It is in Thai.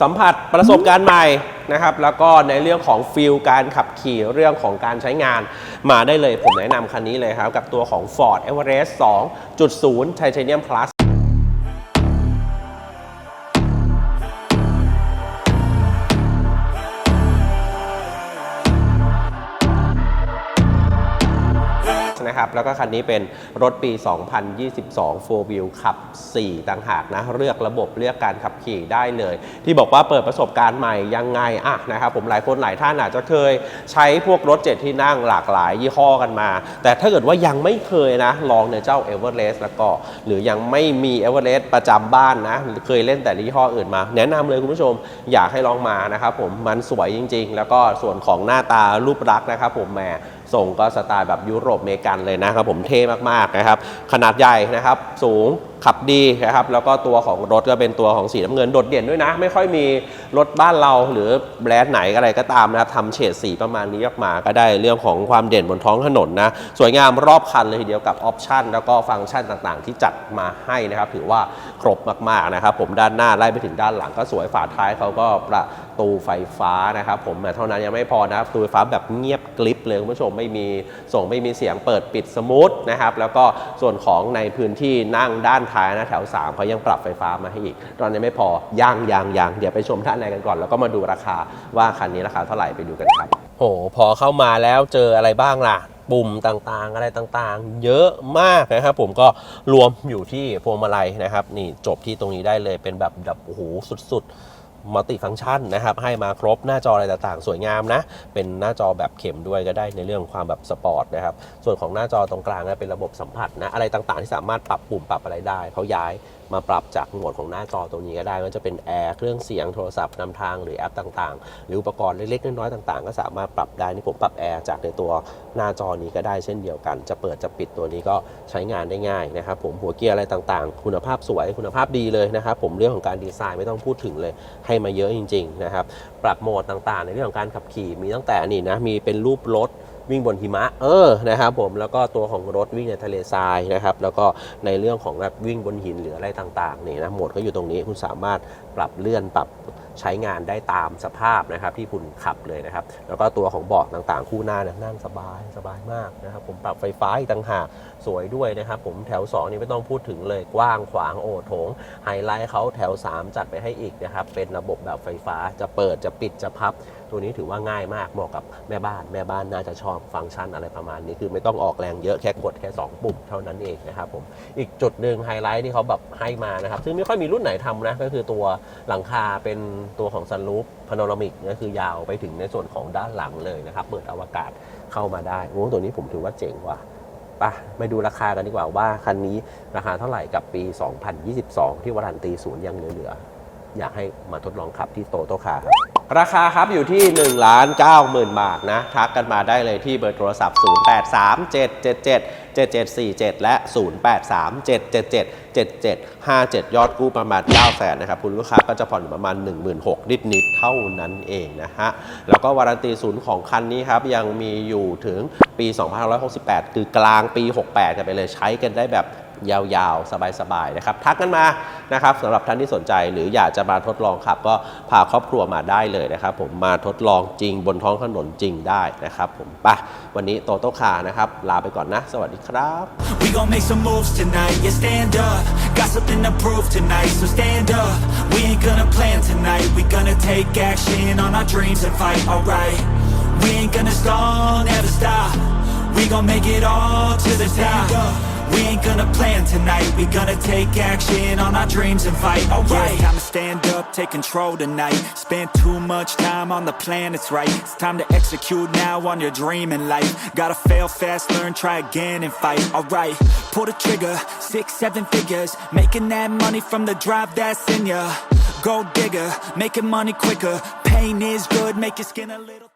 สัมผัสประสบการณ์ใหม่นะครับ แล้วก็ในเรื่องของฟิลการขับขี่เรื่องของการใช้งาน มาได้เลยผมแนะนำคันนี้เลยครับ กับตัวของ Ford Everest 2.0 Titanium Plus นะครับ แล้วก็คันนี้เป็นรถปี 2022 4 Wheel ขับ 4 ต่างหากนะ เลือกระบบเลือกการขับขี่ได้เลย ที่บอกว่าเปิดประสบการณ์ใหม่ยังไงอะนะครับผมหลายคนหลายท่านอาจจะเคยใช้พวกรถเจ็ดที่นั่งหลากหลายยี่ห้อกันมา แต่ถ้าเกิดว่ายังไม่เคยนะ ลองในเจ้า e v e r e s t แล้วก็ หรือยังไม่มี e v e r e s t ประจำบ้านนะ เคยเล่นแต่ยี่ห้ออื่นมา แนะนำเลยคุณผู้ชมอยากให้ลองมานะครับผมมันสวยจริง ๆ แล้วก็ส่วนของหน้าตารูปลักษณ์นะครับผมแหม ส่งก็สไตล์แบบยุโรปเมกันเลยนะครับผมเท่มากๆนะครับ ขนาดใหญ่นะครับ สูง ขับดีนะครับแล้วก็ตัวของรถก็เป็นตัวของสีน้ำเงินโดดเด่นด้วยนะ ไม่ค่อยมีรถบ้านเราหรือแบรนด์ไหนอะไรก็ตามนะครับทำเฉดสีประมาณนี้ออกมาก็ได้เรื่องของความเด่นบนท้องถนนนะ สวยงามรอบคันเลยทีเดียวกับออปชันแล้วก็ฟังก์ชันต่างๆ ที่จัดมาให้นะครับ ถือว่าครบมากๆนะครับ ผมด้านหน้าไล่ไปถึงด้านหลังก็สวยฝาท้ายเขาก็ประตูไฟฟ้านะครับ ผมแต่เท่านั้นยังไม่พอนะครับประตูไฟฟ้าแบบเงียบกริบเลยคุณผู้ชมไม่มีส่งไม่มีเสียงเปิดปิดสมูทนะครับแล้วก็ส่วนของในพื้นที่นั่งด้านท้ายนะแถว3เขายังปรับไฟฟ้ามาให้อีก ตอนนี้ไม่พอย่างยางยางเดี๋ยวไปชมท่านในกันก่อน แล้วก็มาดูราคาว่าคันนี้ราคาเท่าไหร่ไปดูกันครับโอ้พอเข้ามาแล้วเจออะไรบ้างล่ะปุ่มต่างๆ อะไรต่างๆ เยอะมากนะครับผมก็รวมอยู่ที่พวงมาลัยนะครับ นี่จบที่ตรงนี้ได้เลยเป็นแบบแบบโอ้โหสุดๆ มัลติฟังก์ชันนะครับให้มาครบหน้าจออะไรต่างๆ สวยงามนะ เป็นหน้าจอแบบเข็มด้วยก็ได้ในเรื่องความแบบสปอร์ตนะครับส่วนของหน้าจอตรงกลางนะเป็นระบบสัมผัสนะอะไรต่างๆ ที่สามารถปรับปุ่มปรับอะไรได้เขาย้าย มาปรับจากโหมดของหน้าจอตรงนี้ก็ได้ก็จะเป็นแอร์เครื่องเสียงโทรศัพท์นำทางหรือแอปต่างๆ หรืออุปกรณ์เล็กๆน้อยๆต่าง ๆ ก็สามารถปรับได้นี่ผมปรับแอร์จากในตัวหน้าจอนี้ก็ได้เช่นเดียวกัน จะเปิดจะปิดตัวนี้ก็ใช้งานได้ง่ายนะครับผมหัวเกียร์อะไรต่างๆ คุณภาพสวยคุณภาพดีเลยนะครับผมเรื่องของการดีไซน์ไม่ต้องพูดถึงเลยให้มาเยอะจริงๆนะครับปรับโหมดต่างๆ ในเรื่องของการขับขี่มีตั้งแต่นี่นะมีเป็นรูปรถ วิ่งบนหิมะเออนะครับผมแล้วก็ตัวของรถวิ่งในทะเลทรายนะครับแล้วก็ในเรื่องของแบบวิ่งบนหินหรืออะไรต่างๆนี่นะโหมดก็อยู่ตรงนี้คุณสามารถปรับเลื่อนปรับใช้งานได้ตามสภาพนะครับที่คุณขับเลยนะครับ แล้วก็ตัวของเบาะต่างๆ คู่หน้าเนี่ยนั่งสบายสบายมากนะครับ ผมปรับไฟฟ้าอีกต่างหากสวยด้วยนะครับ ผมแถว 2 นี่ไม่ต้องพูดถึงเลยกว้างขวางโอโถงไฮไลท์เขาแถว 3 จัดไปให้อีกนะครับ เป็นระบบแบบไฟฟ้าจะเปิดจะปิดจะพับ ตัวนี้ถือว่าง่ายมากเหมาะกับแม่บ้านแม่บ้านน่าจะชอบฟังก์ชันอะไรประมาณนี้คือไม่ต้องออกแรงเยอะแค่กดแค่ 2 ปุ่มเท่านั้นเองนะครับผมอีกจุดหนึ่งไฮไลท์ที่เขาแบบให้มานะครับซึ่งไม่ค่อยมีรุ่นไหนทำนะก็คือตัวหลังคาเป็นตัวของซันรูฟพาโนรามิกก็คือยาวไปถึงในส่วนของด้านหลังเลยนะครับเปิดอวกาศเข้ามาได้โอ้ตัวนี้ผมถือว่าเจ๋งว่ะไปไปดูราคากันดีกว่าว่าคันนี้ราคาเท่าไหร่กับปี 2022 ที่วารันตีศูนย์ยังเหลือๆอยากให้มาทดลองขับที่โตโตคาครับ ราคาครับอยู่ที่1ล้าน9หมื่นบาทนะ ทักกันมาได้เลยที่เบอร์โทรศัพท์ 083777 7747 และ 083777 7757 ยอดกู้ประมาณ 9 แสนนะครับ คุณลูกค้าก็จะผ่อนอยู่ประมาณ 16,000นิดนิดๆเท่านั้นเองนะฮะ แล้วก็วารันตีศูนย์ของคันนี้ครับ ยังมีอยู่ถึงปี 2568 คือกลางปี 68 กันไปเลยใช้กันได้แบบ ยาวๆ สบายๆนะครับทักกันมานะครับสำหรับท่านที่สนใจหรืออยากจะมาทดลองขับ ก็พาครอบครัวมาได้เลยนะครับ ผมมาทดลองจริงบนท้องถนนจริงได้นะครับ ผมไปวันนี้โตโต้คานะครับ ลาไปก่อนนะ สวัสดีครับ We gon' make some moves tonight, yeah, stand up Got something to prove tonight, so stand up We ain't gonna plan tonight, we gonna take action on our dreams and fight, alright We ain't gonna stall, never stop We gon' make it all to the top we ain't gonna plan tonight, we gonna take action on our dreams and fight, alright yeah, Time to stand up, take control tonight. Spent too much time on the plan, it's right. It's time to execute now on your dream in life. Gotta fail fast, learn, try again and fight, alright Pull the trigger, six, seven figures. Making that money from the drive that's in ya. Gold digger, making money quicker. Pain is good, make your skin a little